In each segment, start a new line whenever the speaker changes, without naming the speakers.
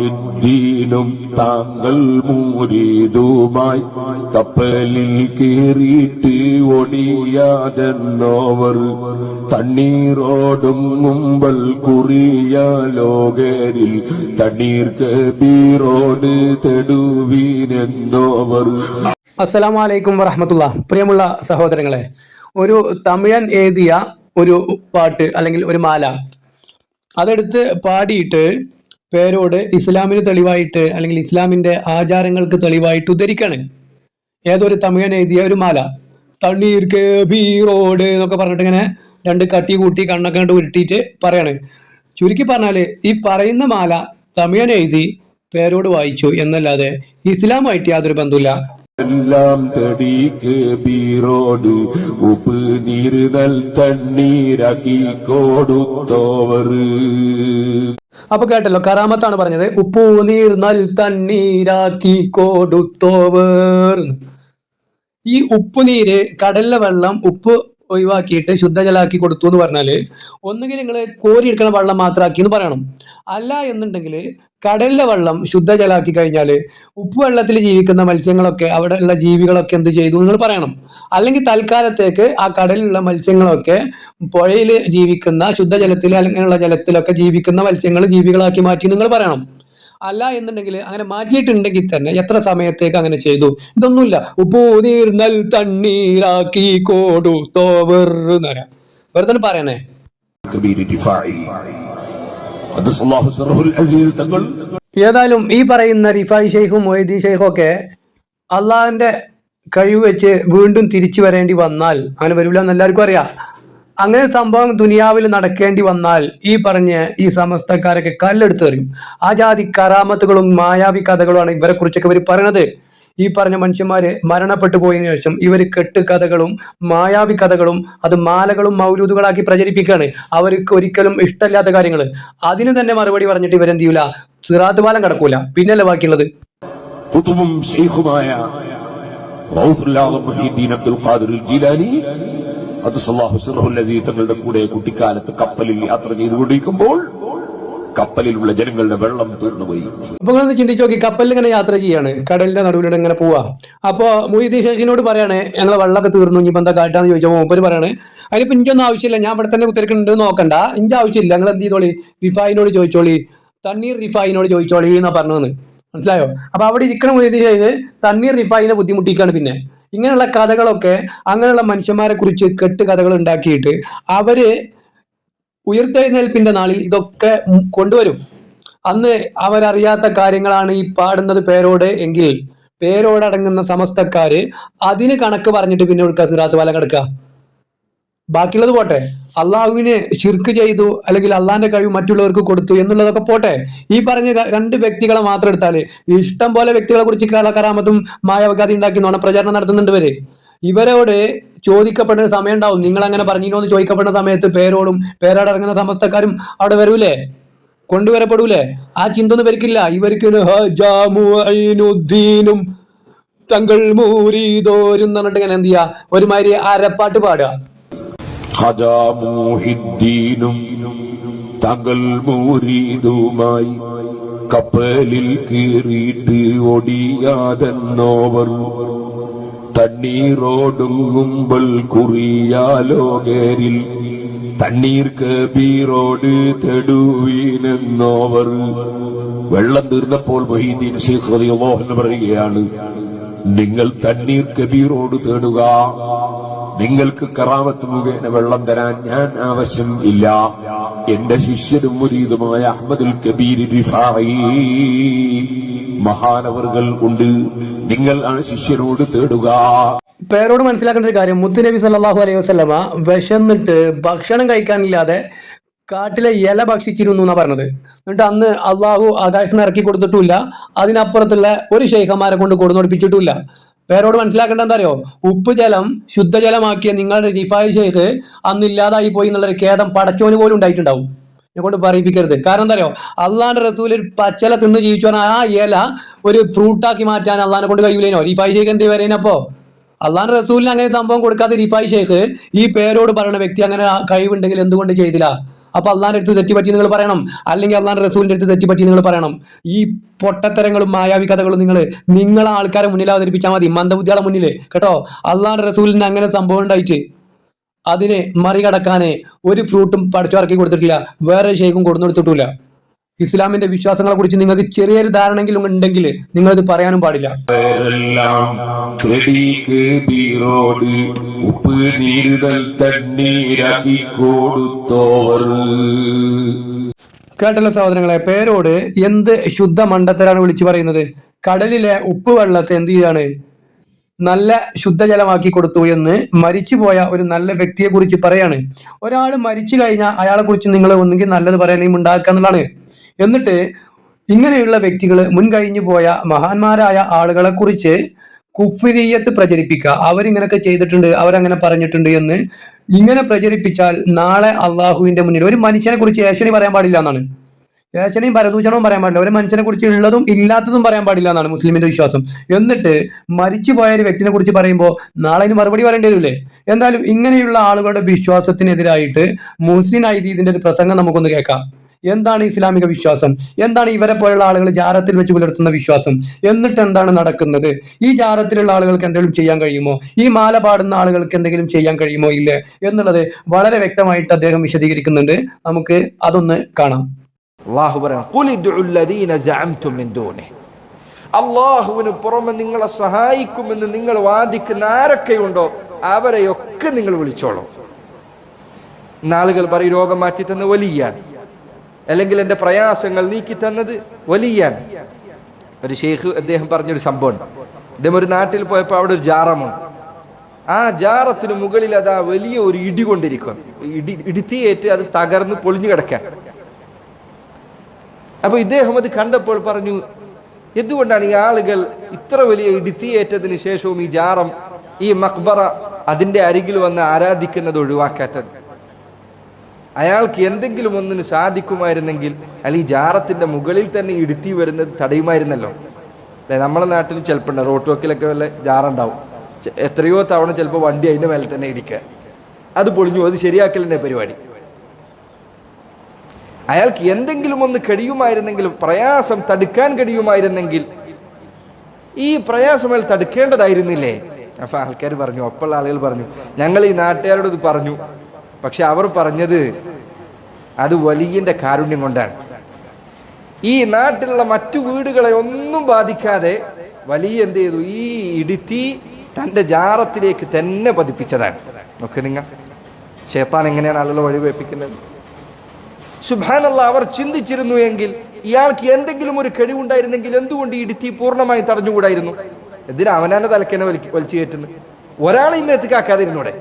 മുഹിദ്ദീനും താങ്കൾ മൂരീതുമായി കപ്പലിൽ കീറിയിട്ട് ഒടിയാതെന്നോവർ തണ്ണീരോടും മുമ്പൽ കുറിയ ലോകരിൽ തണ്ണീർ കബീറോട് തെടുവീനെന്നോവർ.
അസ്സലാമു അലൈക്കും വറഹമത്തുള്ള പ്രിയമുള്ള സഹോദരങ്ങളെ ഒരു തമിഴൻ എഴുതിയ ഒരു പാട്ട് അല്ലെങ്കിൽ ഒരു മാല അതെടുത്ത് പാടിയിട്ട് പേരോട് ഇസ്ലാമിന് തെളിവായിട്ട് അല്ലെങ്കിൽ ഇസ്ലാമിന്റെ ആചാരങ്ങൾക്ക് തെളിവായിട്ട് ഉദ്ധരിക്കാണ്. ഏതൊരു തമിഴൻ എഴുതിയ ഒരു മാല തണ്ണീർ ബീറോഡ് എന്നൊക്കെ പറഞ്ഞിട്ട് ഇങ്ങനെ രണ്ട് കട്ടി കൂട്ടി കണ്ണൊക്കെ കണ്ട് ഉരുട്ടിയിട്ട് പറയാണ്. ചുരുക്കി പറഞ്ഞാൽ ഈ പറയുന്ന മാല തമിഴൻ എഴുതി പേരോട് വായിച്ചു എന്നല്ലാതെ ഇസ്ലാമായിട്ട് യാതൊരു ബന്ധമില്ല
എല്ലാം തടിക്ക് ബീറോട് ഉപ്പ് നീര് നൽ തണ്ണീരാക്കി കൊടുത്തോവർ.
അപ്പൊ കേട്ടല്ലോ കറാമത്താണ് പറഞ്ഞത് ഉപ്പു നീർ നൽ തണ്ണീരാക്കി കൊടുത്തോവേർന്ന്. ഈ ഉപ്പുനീര് കടലിലെ വെള്ളം ഉപ്പ് ഒഴിവാക്കിയിട്ട് ശുദ്ധജലാക്കി കൊടുത്തു എന്ന് പറഞ്ഞാൽ ഒന്നുകിൽ നിങ്ങൾ കോരിയെടുക്കണ വെള്ളം മാത്രമാക്കി എന്ന് പറയണം. അല്ല എന്നുണ്ടെങ്കിൽ കടലിലെ വെള്ളം ശുദ്ധജലാക്കി കഴിഞ്ഞാൽ ഉപ്പ് വെള്ളത്തിൽ ജീവിക്കുന്ന മത്സ്യങ്ങളൊക്കെ അവിടെ ഉള്ള ജീവികളൊക്കെ എന്ത് ചെയ്തു നിങ്ങൾ പറയണം. അല്ലെങ്കിൽ തൽക്കാലത്തേക്ക് ആ കടലിലുള്ള മത്സ്യങ്ങളൊക്കെ പുഴയിൽ ജീവിക്കുന്ന ശുദ്ധജലത്തിൽ അങ്ങനെയുള്ള ജലത്തിലൊക്കെ ജീവിക്കുന്ന മത്സ്യങ്ങൾ ജീവികളാക്കി മാറ്റി നിങ്ങൾ പറയണം. അല്ല എന്നുണ്ടെങ്കിൽ അങ്ങനെ മാറ്റിയിട്ടുണ്ടെങ്കിൽ തന്നെ എത്ര സമയത്തേക്ക് അങ്ങനെ ചെയ്തു? ഇതൊന്നുമില്ല. ഉപ്പൂനീർ നൽ തണ്ണീരാക്കി കോടു തോവർ എന്ന് പറയാം. വെറുതെ പറയണേ.
തങ്ങൾ
ഏതായാലും ഈ പറയുന്ന റിഫായ് ഷെയ്ഖും മൊയ്തീൻ ഷെയ്ഖും ഒക്കെ അള്ളാഹിന്റെ കഴിവ് വെച്ച് വീണ്ടും തിരിച്ചു വരേണ്ടി വന്നാൽ അങ്ങനെ വരില്ല എന്ന് എല്ലാവർക്കും അറിയാം. അങ്ങനെ സംഭവം ദുനിയാവിൽ നടക്കേണ്ടി വന്നാൽ ഈ പറഞ്ഞ് ഈ സമസ്തക്കാരൊക്കെ കല്ലെടുത്ത് എറിയും. ആ ജാതി കറാമത്തുകളും മായാവി കഥകളുമാണ് ഇവരെ കുറിച്ചൊക്കെ ഇവർ പറയണത്. ഈ പറഞ്ഞ മനുഷ്യന്മാര് മരണപ്പെട്ടു പോയതിനു ശേഷം ഇവർ കെട്ട് കഥകളും മായാവി കഥകളും അത് മാലകളും മൗലൂദുകളാക്കി പ്രചരിപ്പിക്കുകയാണ്. അവർക്ക് ഒരിക്കലും ഇഷ്ടമില്ലാത്ത കാര്യങ്ങൾ അതിന് തന്നെ മറുപടി പറഞ്ഞിട്ട് ഇവരെന്ത് ചെയ്യൂല? സിറാത്ത് പാലം കടക്കൂല. പിന്നല്ലേ ബാക്കിയുള്ളത്?
അബ്ദുൽ ഖാദിർ ജീലാനി അത് സല്ലാഹു സർഹുൽ അസീസ് തങ്ങളുടെ കൂടെ കുട്ടിക്കാലത്ത് കപ്പലിൽ യാത്ര ചെയ്തുകൊണ്ടിരിക്കുമ്പോൾ കപ്പലിലുള്ള ജനങ്ങളുടെ വെള്ളം തീർന്നുപോയി
അപ്പൊ ഒന്ന് ചിന്തിച്ചു നോക്കി കപ്പലിൽ ഇങ്ങനെ യാത്ര ചെയ്യാണ്. കടലിന്റെ നടുവിലൂടെ ഇങ്ങനെ പോവാ. അപ്പോ മൊയ്തീ ശേഷിനോട് പറയാണ് ഞങ്ങളെ വെള്ളമൊക്കെ തീർന്നു ഇനിയിപ്പോ എന്താ കാട്ടാന്ന് ചോദിച്ചപ്പോൾ മൂപ്പര് പറയാണ്. അതിനിപ്പോ എനിക്കൊന്നും ആവശ്യമില്ല ഞാൻ ഇവിടെ തന്നെ കുത്തിരിക്കുന്നുണ്ട് നോക്കണ്ട. ഇന്റെ ആവശ്യമില്ല ഞങ്ങൾ എന്ത് ചെയ്തോളി? റിഫായിനോട് ചോദിച്ചോളി. തണ്ണീർ റിഫായിനോട് ചോദിച്ചോളി എന്നാ പറഞ്ഞു മനസ്സിലായോ? അപ്പൊ അവിടെ ഇരിക്കണ മൊയ്തീ ശേഷ് തണ്ണീർ റിഫായിനെ ബുദ്ധിമുട്ടിക്കാണ് പിന്നെ. ഇങ്ങനെയുള്ള കഥകളൊക്കെ അങ്ങനെയുള്ള മനുഷ്യന്മാരെ കുറിച്ച് കെട്ട് കഥകൾ ഉണ്ടാക്കിയിട്ട് അവർ ഉയർത്തെഴുന്നേൽപ്പിന്റെ നാളിൽ ഇതൊക്കെ കൊണ്ടുവരും. അന്ന് അവരറിയാത്ത കാര്യങ്ങളാണ് ഈ പാടുന്നത് പേരോട് എങ്കിൽ പേരോടടങ്ങുന്ന സമസ്തക്കാര് അതിന് കണക്ക് പറഞ്ഞിട്ട് പിന്നെ കൊടുക്കുക സിറാത്ത് കിടക്കുക ബാക്കിയുള്ളത് പോട്ടെ. അള്ളാഹുവിനെ ശിർക്ക് ചെയ്തു അല്ലെങ്കിൽ അള്ളാഹിന്റെ കഴിവ് മറ്റുള്ളവർക്ക് കൊടുത്തു എന്നുള്ളതൊക്കെ പോട്ടെ. ഈ പറഞ്ഞ രണ്ട് വ്യക്തികളെ മാത്രം എടുത്താൽ ഇഷ്ടം പോലെ വ്യക്തികളെ കുറിച്ച് കളക്കറാമത്തും മായാവകാതി ഉണ്ടാക്കി നോണ പ്രചാരണം നടത്തുന്നുണ്ട് ഇവർ. ഇവരോട് ചോദിക്കപ്പെടുന്ന സമയം ഉണ്ടാവും. നിങ്ങൾ അങ്ങനെ പറഞ്ഞിരുന്നു എന്ന് ചോദിക്കപ്പെടുന്ന സമയത്ത് പേരോടും പേരോടിറങ്ങുന്ന സമസ്തക്കാരും അവിടെ വരൂലേ? കൊണ്ടുവരപ്പെടൂലേ? ആ ചിന്ത ഒന്നും ഇവർക്കില്ല. ഇവർക്ക് തങ്ങൾ മൂരീതോരും എന്ന് പറഞ്ഞിട്ട് ഇങ്ങനെ എന്ത് ചെയ്യാ? ഒരുമാതിരി അരപ്പാട്ട് പാടുക.
ഖജാമുഹിദ്ദീനും തങ്ങൾ മൂരീതുമായി കപ്പലിൽ കീറിയിട്ട് ഒടിയാതെന്നോവർ തണ്ണീറോടുങ്ങുമ്പോൾ കുറിയാലോകേരിൽ തണ്ണീർ കബീറോട് തെടുവീനെന്നോവർ. വെള്ളം തീർന്നപ്പോൾ മൊഹീദ്ദീൻ ഷെയ്ഖ് റളിയല്ലാഹു അൻഹു പറയുകയാണ് നിങ്ങൾ തണ്ണീർ കബീറോട് തേടുക നിങ്ങൾക്ക് കറാമത്ത് മുഖേന വെള്ളം തരാൻ ഞാൻ ആവശ്യം ഇല്ല. എന്റെ ശിഷ്യനും മുരീതുമായ അഹമ്മദുൽ കബീർ മഹാനവറുകൾ ഉണ്ട്. നിങ്ങൾ ആ ശിഷ്യനോട് തേടുക.
പേരോട് മനസ്സിലാക്കേണ്ട ഒരു കാര്യം മുത്തുനബി സല്ലാഹു അലൈഹി വസല്ലമ വിശന്നിട്ട് ഭക്ഷണം കഴിക്കാനില്ലാതെ കാട്ടിലെ ഇല ഭക്ഷിച്ചിരുന്നു എന്നാ പറഞ്ഞത്. എന്നിട്ട് അന്ന് അള്ളാഹു ആകാശത്തിന് ഇറക്കി കൊടുത്തിട്ടില്ല അതിനപ്പുറത്തുള്ള ഒരു ഷെയ്ഖന്മാരെ കൊണ്ട് കൊടുന്നൊടിപ്പിച്ചിട്ടില്ല പേരോട് മനസ്സിലാക്കേണ്ട എന്താ അറിയോ ഉപ്പ് ജലം ശുദ്ധജലമാക്കിയ നിങ്ങളുടെ റിഫായ് ചെയ്ത് അന്ന് ഇല്ലാതായി പോയി എന്നുള്ളൊരു ഖേദം പടച്ചോന് പോലും ഉണ്ടായിട്ടുണ്ടാവും. എന്നെ കൊണ്ട് പറയിപ്പിക്കരുത്. കാരണം എന്താ അറിയോ അള്ളാന്റെ റസൂൽ ഒരു പച്ചല തിന്ന് ജീവിച്ചു ആ ഇല ഒരു ഫ്രൂട്ടാക്കി മാറ്റാൻ അള്ളാനെ കൊണ്ട് കഴിയില്ലേനോ റിഫായ് ചെയ്ത് എന്ത് വരേനപ്പോ അള്ളാന്റെ റസൂലിന് അങ്ങനെ സംഭവം കൊടുക്കാത്ത റിഫായ് ചെയ്ത് ഈ പേരോട് പറയുന്ന വ്യക്തി അങ്ങനെ കഴിവുണ്ടെങ്കിൽ എന്തുകൊണ്ട് ചെയ്തില്ല? അപ്പൊ അള്ളാന്റെ അടുത്ത് തെറ്റിപ്പറ്റി നിങ്ങൾ പറയണം. അല്ലെങ്കിൽ അള്ളാന്റെ റസൂലിന്റെ അടുത്ത് തെറ്റിപ്പറ്റി നിങ്ങൾ പറയണം. ഈ പൊട്ടത്തരങ്ങളും മായാവി കഥകളും നിങ്ങൾ നിങ്ങളെ ആൾക്കാരെ മുന്നിൽ അവതരിപ്പിച്ചാൽ മതി. മന്ദബുദ്ധികളെ മുന്നിൽ. കേട്ടോ? അള്ളാന്റെ റസൂലിന് അങ്ങനെ സംഭവം ഉണ്ടായിട്ട് അതിനെ മറികടക്കാനേ ഒരു ഫ്രൂട്ടും പഠിച്ചിറക്കി കൊടുത്തിട്ടില്ല. വേറെ ഷേക്കും കൊടുന്നു കൊടുത്തിട്ടില്ല ഇസ്ലാമിന്റെ വിശ്വാസങ്ങളെ കുറിച്ച് നിങ്ങൾക്ക് ചെറിയൊരു ധാരണയെങ്കിലും ഉണ്ടെങ്കിൽ ഇത് പറയാനും പാടില്ല.
ഉപ്പ് നീരുതൽ തണ്ണീരാക്കി കൊടുത്തോവർ
കേട്ടല്ലോ സഹോദരങ്ങളെ പേരോട് എന്ത് ശുദ്ധ മണ്ടത്തരാണ് വിളിച്ചു പറയുന്നത്? കടലിലെ ഉപ്പ് വെള്ളത്തെ എന്ത് ചെയ്യാണ്? നല്ല ശുദ്ധജലമാക്കി കൊടുത്തു എന്ന് മരിച്ചുപോയ ഒരു നല്ല വ്യക്തിയെ കുറിച്ച് പറയാണ്. ഒരാൾ മരിച്ചു കഴിഞ്ഞാൽ അയാളെ കുറിച്ച് നിങ്ങൾ ഒന്നുകിൽ നല്ലത് പറയാനെയും ഉണ്ടാക്കുക എന്നുള്ളതാണ്. എന്നിട്ട് ഇങ്ങനെയുള്ള വ്യക്തികൾ മുൻകഴിഞ്ഞു പോയ മഹാന്മാരായ ആളുകളെ കുറിച്ച് കുഫിരിയത്ത് പ്രചരിപ്പിക്കുക. അവരിങ്ങനെയൊക്കെ ചെയ്തിട്ടുണ്ട് അവരങ്ങനെ പറഞ്ഞിട്ടുണ്ട് എന്ന് ഇങ്ങനെ പ്രചരിപ്പിച്ചാൽ നാളെ അള്ളാഹുവിന്റെ മുന്നിൽ ഒരു മനുഷ്യനെ കുറിച്ച് ഏഷണി പറയാൻ പാടില്ല എന്നാണ്. ഏശനയും പരദൂഷണവും പറയാൻ പാടില്ല. ഒരു മനുഷ്യനെ കുറിച്ച് ഉള്ളതും ഇല്ലാത്തതും പറയാൻ പാടില്ല എന്നാണ് മുസ്ലിമിന്റെ വിശ്വാസം. എന്നിട്ട് മരിച്ചു പോയ ഒരു വ്യക്തിനെ കുറിച്ച് പറയുമ്പോൾ നാളെ അതിന് മറുപടി പറയേണ്ടി വരില്ലേ? എന്തായാലും ഇങ്ങനെയുള്ള ആളുകളുടെ വിശ്വാസത്തിനെതിരായിട്ട് മുഹ്സിൻ ഐദീദിന്റെ ഒരു പ്രസംഗം നമുക്കൊന്ന് കേൾക്കാം. എന്താണ് ഇസ്ലാമിക വിശ്വാസം? എന്താണ് ഇവരെ പോലുള്ള ആളുകൾ ജാരത്തിൽ വെച്ച് പുലർത്തുന്ന വിശ്വാസം? എന്നിട്ട് എന്താണ് നടക്കുന്നത്? ഈ ജാരത്തിലുള്ള ആളുകൾക്ക് എന്തെങ്കിലും ചെയ്യാൻ കഴിയുമോ? ഈ മാല പാടുന്ന ആളുകൾക്ക് എന്തെങ്കിലും ചെയ്യാൻ കഴിയുമോ ഇല്ലേ? എന്നുള്ളത് വളരെ വ്യക്തമായിട്ട് അദ്ദേഹം വിശദീകരിക്കുന്നുണ്ട്. നമുക്ക് അതൊന്ന് കാണാം.
അള്ളാഹുവിന് പുറമെ നിങ്ങളെ സഹായിക്കുമെന്ന് നിങ്ങൾ വാദിക്കുന്ന ആരൊക്കെയുണ്ടോ അവരെയൊക്കെ നിങ്ങൾ വിളിച്ചോളൂ. നാളുകൾ പറയും രോഗം മാറ്റി തന്ന വലിയാണ് അല്ലെങ്കിൽ എന്റെ പ്രയാസങ്ങൾ നീക്കി തന്നത് വലിയാണ് ഒരു ഷെയ്ഖ് അദ്ദേഹം പറഞ്ഞൊരു സംഭവം അദ്ദേഹം ഒരു നാട്ടിൽ പോയപ്പോൾ അവിടെ ഒരു ജാറമുണ്ട്. ആ ജാറത്തിന് മുകളിൽ അത് ആ വലിയ ഒരു ഇടി കൊണ്ടിരിക്കും. ഇടി ഇടിത്തിയേറ്റ് അത് തകർന്ന് പൊളിഞ്ഞു കിടക്കാൻ. അപ്പൊ ഇദ്ദേഹം അത് കണ്ടപ്പോൾ പറഞ്ഞു എന്തുകൊണ്ടാണ് ഈ ആളുകൾ ഇത്ര വലിയ ഇടിത്തിയേറ്റതിന് ശേഷവും ഈ ജാറം ഈ മക്ബറ അതിന്റെ അരികിൽ വന്ന് ആരാധിക്കുന്നത് ഒഴിവാക്കാത്തത്? അയാൾക്ക് എന്തെങ്കിലും ഒന്നിന് സാധിക്കുമായിരുന്നെങ്കിൽ അയാൾ ഈ ജാറത്തിന്റെ മുകളിൽ തന്നെ ഇടുത്തി വരുന്നത് തടയുമായിരുന്നല്ലോ. അല്ലെ നമ്മളെ നാട്ടിൽ ചിലപ്പോൾ റോഡ് വക്കിലൊക്കെ വല്ല ജാറുണ്ടാവും. എത്രയോ തവണ ചിലപ്പോൾ വണ്ടി അതിന്റെ മേലെ തന്നെ ഇടിക്കുക അത് പൊളിഞ്ഞു അത് ശരിയാക്കലിന്റെ പരിപാടി. അയാൾക്ക് എന്തെങ്കിലും ഒന്ന് കഴിയുമായിരുന്നെങ്കിൽ പ്രയാസം തടുക്കാൻ കഴിയുമായിരുന്നെങ്കിൽ ഈ പ്രയാസം അയാൾ തടുക്കേണ്ടതായിരുന്നില്ലേ? അപ്പൊ ആൾക്കാർ പറഞ്ഞു ഒപ്പുള്ള ആളുകൾ പറഞ്ഞു ഞങ്ങൾ ഈ നാട്ടുകാരോട് ഇത് പറഞ്ഞു പക്ഷെ അവർ പറഞ്ഞത് അത് വലിയന്റെ കാരുണ്യം കൊണ്ടാണ്. ഈ നാട്ടിലുള്ള മറ്റു വീടുകളെ ഒന്നും ബാധിക്കാതെ വലിയ എന്ത് ചെയ്തു? ഈ ഇടുത്തി തന്റെ ജാറത്തിലേക്ക് തന്നെ പതിപ്പിച്ചതാണ്. നോക്ക് നിങ്ങൾ. ഷേത്താൻ എങ്ങനെയാണ് ആളുകളെ വഴിവേപ്പിക്കുന്നത് സുബാനല്ല അവർ ചിന്തിച്ചിരുന്നു എങ്കിൽ ഇയാൾക്ക് എന്തെങ്കിലും ഒരു കഴിവുണ്ടായിരുന്നെങ്കിൽ എന്തുകൊണ്ട് ഇടുത്തി പൂർണമായും തടഞ്ഞുകൂടായിരുന്നു? എന്തിനാ അവനാന്റെ തലക്കെന്നെ വലി വലിച്ചു കയറ്റുന്നു ഒരാളെ ഇമ്മേത്തിക്കാക്കാതിരുന്നൂടെ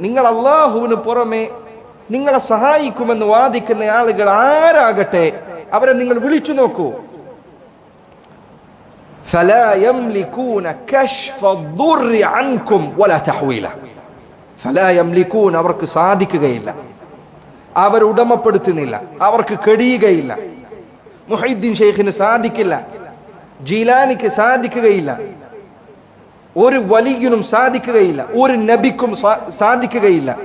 നിങ്ങൾ അള്ളാഹുവിന് പുറമെ നിങ്ങളെ സഹായിക്കുമെന്ന് വാദിക്കുന്ന ആളുകൾ ആരാകട്ടെ അവരെ നിങ്ങൾ വിളിച്ചു നോക്കൂ. അവർക്ക് സാധിക്കുകയില്ല. അവർ ഉടമപ്പെടുത്തുന്നില്ല. അവർക്ക് കെടിയുകയില്ല. മുഹൈദ്ദീൻ ഷെയ്ഖിന് സാധിക്കില്ല. ജീലാനിക്ക് സാധിക്കുകയില്ല. ഒരു വലിയനും സാധിക്കുകയില്ല. ഒരു നബിക്കും സാധിക്കുകയില്ല.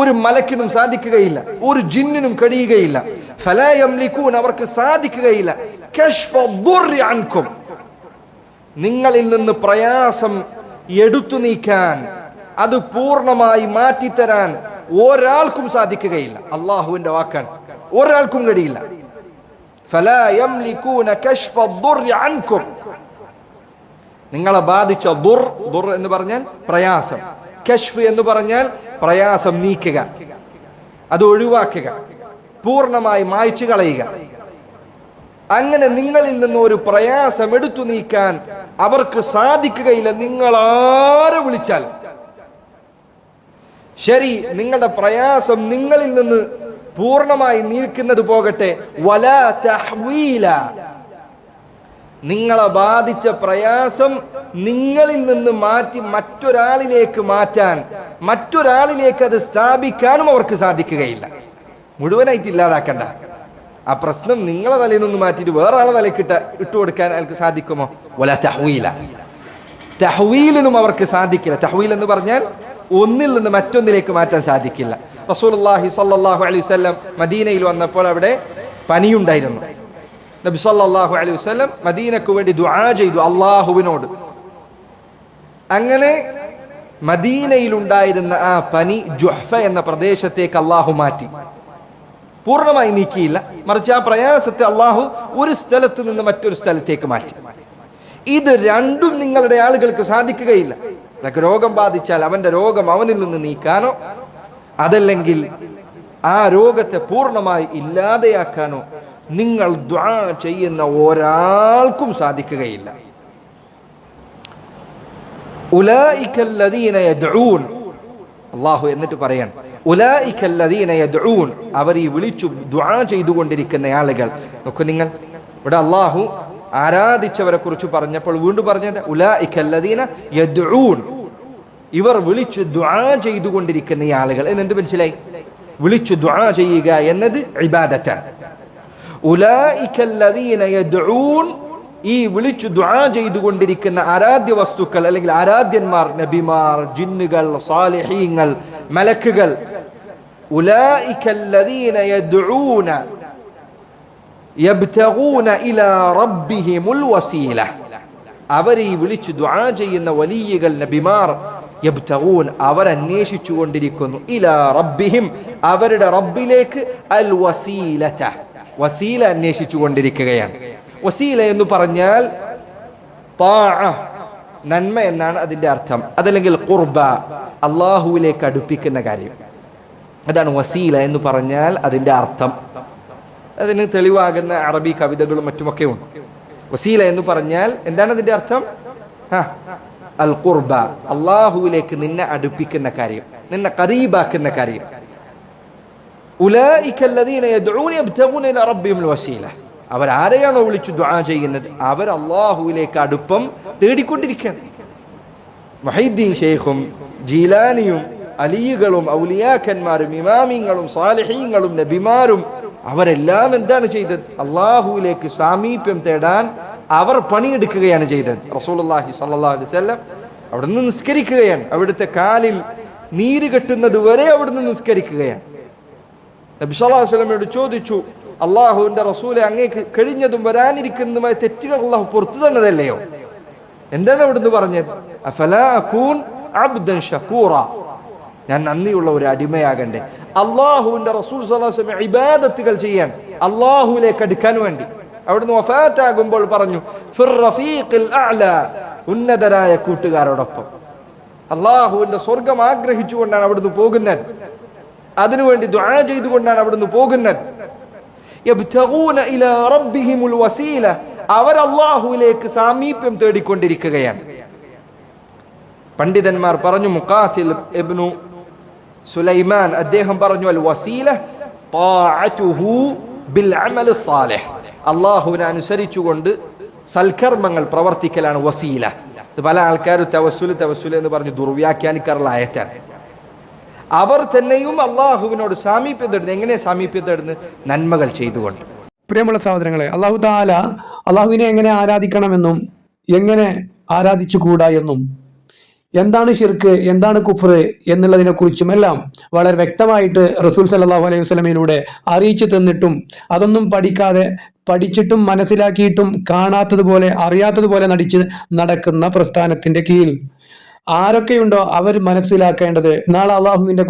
ഒരു മലക്കിനും സാധിക്കുകയില്ല. ഒരു ജിന്നിനും കഴിയുകയില്ല. ഫലയംലിക്കൂൻ അവർക്ക് സാധിക്കുകയില്ല. നിങ്ങളിൽ നിന്ന് പ്രയാസം എടുത്തു നീക്കാൻ അത് പൂർണമായി മാറ്റിത്തരാൻ ഒരാൾക്കും സാധിക്കുകയില്ല. അള്ളാഹുവിന്റെ വാക്കാൻ ഒരാൾക്കും കഴിയില്ല. ഫലയംലിക്കൂന അൻകും. നിങ്ങളെ ബാധിച്ച ദുർ ദുർ എന്ന് പറഞ്ഞാൽ പ്രയാസം. കഷ്ഫ് എന്ന് പറഞ്ഞാൽ പ്രയാസം നീക്കുക. അത് ഒഴിവാക്കുക. പൂർണമായി മായ്ച്ചു കളയുക. അങ്ങനെ നിങ്ങളിൽ നിന്ന് ഒരു പ്രയാസം എടുത്തു നീക്കാൻ അവർക്ക് സാധിക്കുകയില്ല. നിങ്ങൾ ആരെ വിളിച്ചാൽ ശരി നിങ്ങളുടെ പ്രയാസം നിങ്ങളിൽ നിന്ന് പൂർണമായി നീക്കുന്നത് പോകട്ടെ. വല തഹ്വീല. നിങ്ങളെ ബാധിച്ച പ്രയാസം നിങ്ങളിൽ നിന്ന് മാറ്റി മറ്റൊരാളിലേക്ക് മാറ്റാൻ മറ്റൊരാളിലേക്ക് അത് സ്ഥാപിക്കാനും അവർക്ക് സാധിക്കുകയില്ല. മുഴുവനായിട്ട് ഇല്ലാതാക്കണ്ട. ആ പ്രശ്നം നിങ്ങളെ തലയിൽ നിന്ന് മാറ്റിയിട്ട് വേറെ ആളെ തലയ്ക്ക് ഇട്ട ഇട്ടു കൊടുക്കാൻ അയാൾക്ക് സാധിക്കുമോ? ഒല തഹ്വീല. തഹ്വീലിനും അവർക്ക് സാധിക്കില്ല. തഹ്വീൽ എന്ന് പറഞ്ഞാൽ ഒന്നിൽ നിന്ന് മറ്റൊന്നിലേക്ക് മാറ്റാൻ സാധിക്കില്ല. റസൂൽ അള്ളാഹി സല്ലാഹു അലൈവല്ലം മദീനയിൽ വന്നപ്പോൾ അവിടെ പനിയുണ്ടായിരുന്നു. നബി സല്ലല്ലാഹു അലൈഹി വസ്ലം മദീനക്ക് വേണ്ടി ദുആ ചെയ്തു അള്ളാഹുവിനോട് അങ്ങനെ മദീനയിലുണ്ടായിരുന്ന ആ പനി ജുഹ്ഫ എന്ന പ്രദേശത്തേക്ക് അള്ളാഹു മാറ്റി. പൂർണമായി നീക്കിയില്ല. മറിച്ച് ആ പ്രയാസത്തെ അള്ളാഹു ഒരു സ്ഥലത്ത് നിന്ന് മറ്റൊരു സ്ഥലത്തേക്ക് മാറ്റി. ഇത് രണ്ടും നിങ്ങളുടെ ആളുകൾക്ക് സാധിക്കുകയില്ല. നിനക്ക് രോഗം ബാധിച്ചാൽ അവന്റെ രോഗം അവനിൽ നിന്ന് നീക്കാനോ അതല്ലെങ്കിൽ ആ രോഗത്തെ പൂർണമായി ഇല്ലാതെയാക്കാനോ നിങ്ങൾ ദ്വാ ചെയ്യുന്ന ഒരാൾക്കും സാധിക്കുകയില്ല. അള്ളാഹു എന്നിട്ട് പറയാൻ അവർ ഈ വിളിച്ചു ദ്വാ ചെയ്തുകൊണ്ടിരിക്കുന്ന ആളുകൾ. നോക്കൂ നിങ്ങൾ. ഇവിടെ അള്ളാഹു ആരാധിച്ചവരെ കുറിച്ച് പറഞ്ഞപ്പോൾ വീണ്ടും പറഞ്ഞത് ഉലീന ഇവർ വിളിച്ചു ദ്വാ ചെയ്തുകൊണ്ടിരിക്കുന്ന ആളുകൾ. എന്നെന്ത് മനസ്സിലായി? വിളിച്ചു ദ്വാ ചെയ്യുക എന്നത് ഇബാദത്താണ്. ഈ വിളിച്ചു ദ്വാ ചെയ്തുകൊണ്ടിരിക്കുന്ന ആരാധ്യ വസ്തുക്കൾ അല്ലെങ്കിൽ ആരാധ്യന്മാർ നബിമാർ ജിന്നുകൾ സാലിഹീങ്ങൾ മലക്കുകൾ. അവർ ഈ വിളിച്ചു ദുആ ചെയ്യുന്ന വലിയകൾ നബിമാർ യബ്തഗൂൻ അവരന്വേഷിച്ചു കൊണ്ടിരിക്കുന്നു ഇലാ റബ്ബിഹിം അവരുടെ റബ്ബിലേക്ക് അൽ വസീലത. വസീല അന്വേഷിച്ചു കൊണ്ടിരിക്കുകയാണ് വസീല എന്ന് പറഞ്ഞാൽ നന്മ എന്നാണ് അതിന്റെ അർത്ഥം. അതല്ലെങ്കിൽ കുർബ അള്ളാഹുവിലേക്ക് അടുപ്പിക്കുന്ന കാര്യം. അതാണ് വസീല എന്ന് പറഞ്ഞാൽ അതിന്റെ അർത്ഥം. അതിന് തെളിവാകുന്ന അറബി കവിതകളും മറ്റുമൊക്കെ ഉണ്ട്. വസീല എന്ന് പറഞ്ഞാൽ എന്താണ് അതിന്റെ അർത്ഥം? അൽ കുർബ അള്ളാഹുവിലേക്ക് നിന്നെ അടുപ്പിക്കുന്ന കാര്യം നിന്നെ കരീബാക്കുന്ന കാര്യം. ആരെയാണോ വിളിച്ചു ദുആ ചെയ്യുന്നത്? അവർ അള്ളാഹുവിലേക്ക് അടുപ്പം തേടിക്കൊണ്ടിരിക്കുകയാണ്. മഹീദ്ദീൻ ഷെയ്ഖും ജീലാനിയും അലിയുകളും ഔലിയാക്കന്മാരും ഇമാമിങ്ങളും സാലിഹീങ്ങളും നബിമാരും അവരെല്ലാം എന്താണ് ചെയ്തത്? അള്ളാഹുവിലേക്ക് സാമീപ്യം തേടാൻ അവർ പണിയെടുക്കുകയാണ് ചെയ്തത്. സ്വല്ലല്ലാഹു അലൈഹി വസല്ലം അവിടുന്ന് നിസ്കരിക്കുകയാണ്. അവിടുത്തെ കാലിൽ നീര് കെട്ടുന്നത് വരെ അവിടുന്ന് നിസ്കരിക്കുകയാണ്. നബി സല്ലല്ലാഹു അലൈഹി വസല്ലമയോട് ചോദിച്ചു അള്ളാഹുവിന്റെ റസൂലെ അങ്ങേക്ക് കഴിഞ്ഞതും വരാനിരിക്കുന്നതുമായ തെറ്റുകൾ അള്ളാഹു പുറത്തു തന്നതല്ലയോ? എന്താണ് അവിടുന്ന് പറഞ്ഞത്? അകൂൻ അബ്ദൻ ഷക്കൂറ ഞാൻ നന്ദിയുള്ള ഒരു അടിമയാകണ്ടേ. അള്ളാഹുവിന്റെ റസൂൽ വസല്ലം ഇബാദത്തുകൾ ചെയ്യാൻ അള്ളാഹുലേക്ക് അടുക്കാൻ വേണ്ടി. അവിടുന്ന് വഫാത്താകുമ്പോൾ പറഞ്ഞു ഉന്നതരായ കൂട്ടുകാരോടൊപ്പം. അള്ളാഹുവിന്റെ സ്വർഗം ആഗ്രഹിച്ചുകൊണ്ടാണ് അവിടുന്ന് പോകുന്നത്. അതിനുവേണ്ടി ദുആ ചെയ്തുകൊണ്ടാണ് അവിടുന്ന് പോകുന്നത്. അവർ അള്ളാഹുവിലേക്ക് സാമീപ്യം തേടിക്കൊണ്ടിരിക്കുകയാണ്. പണ്ഡിതന്മാർ പറഞ്ഞു മുഖാത്തിൽ ഇബ്നു സുലൈമാൻ അദ്ദേഹം പറഞ്ഞു അൽ വസീല അള്ളാഹുവിനെ അനുസരിച്ചുകൊണ്ട് സൽക്കർമ്മങ്ങൾ പ്രവർത്തിക്കലാണ് വസീല. പല ആൾക്കാരും തവസുൽ തവസുൽ എന്ന് പറഞ്ഞു ദുർവ്യാഖ്യാനിക്കാറുള്ള ആയത്താണ്. അവർ തന്നെയും അള്ളാഹുവിനോട് സാമീപ്യത എങ്ങനെ സാമീപ്യം തേടുന്നത് നന്മകൾ ചെയ്തുകൊണ്ട്.
പ്രിയമുള്ള സഹോദരങ്ങളെ അള്ളാഹു താല അള്ളാഹുവിനെ എങ്ങനെ ആരാധിക്കണമെന്നും എങ്ങനെ ആരാധിച്ചുകൂടാ എന്നും എന്താണ് ഷിർക്ക് എന്താണ് കുഫർ എന്നുള്ളതിനെക്കുറിച്ചും എല്ലാം വളരെ വ്യക്തമായിട്ട് റസൂൽ സല്ലാഹു അലൈഹി വസ്ലമയിലൂടെ അറിയിച്ചു തന്നിട്ടും അതൊന്നും പഠിക്കാതെ പഠിച്ചിട്ടും മനസ്സിലാക്കിയിട്ടും കാണാത്തതുപോലെ അറിയാത്തതുപോലെ നടിച്ച് നടക്കുന്ന പ്രസ്ഥാനത്തിന്റെ കീഴിൽ. ആരൊക്കെയുണ്ടോ അവർ മനസ്സിലാക്കേണ്ടത്? നാളെ അള്ളാഹുവിന്റെ